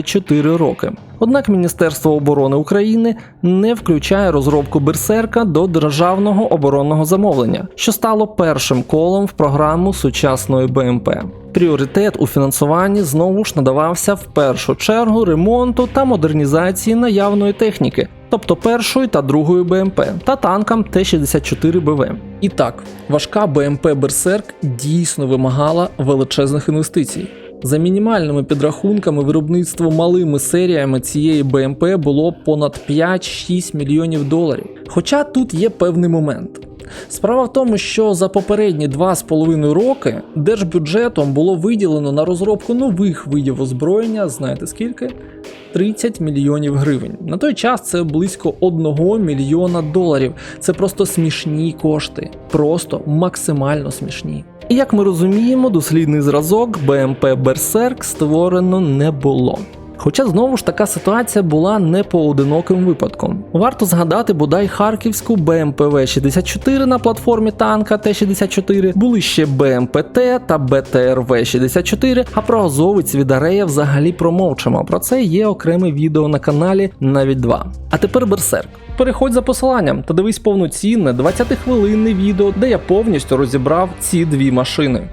4 роки. Однак Міністерство оборони України не включає розробку Берсерка до державного оборонного замовлення, що стало першим колом в програму сучасної БМП. Пріоритет у фінансуванні знову ж надавався в першу чергу ремонту та модернізації наявної техніки, тобто першої та другої БМП, та танкам Т-64 БВ. І так, важка БМП Берсерк дійсно вимагала величезних інвестицій. За мінімальними підрахунками, виробництво малими серіями цієї БМП було понад 5-6 мільйонів доларів. Хоча тут є певний момент. Справа в тому, що за попередні 2,5 роки держбюджетом було виділено на розробку нових видів озброєння, знаєте скільки? 30 мільйонів гривень. На той час це близько 1 мільйона доларів. Це просто смішні кошти. Просто максимально смішні. Як ми розуміємо, дослідний зразок БМП Берсерк створено не було. Хоча знову ж така ситуація була не поодиноким випадком. Варто згадати бодай харківську БМПВ-64 на платформі танка Т-64, були ще БМПТ та БТРВ-64, а про азовець від Арея взагалі промовчимо. Про це є окреме відео на каналі, навіть два. А тепер Берсерк. Переходь за посиланням та дивись повноцінне 20-хвилинне відео, де я повністю розібрав ці дві машини.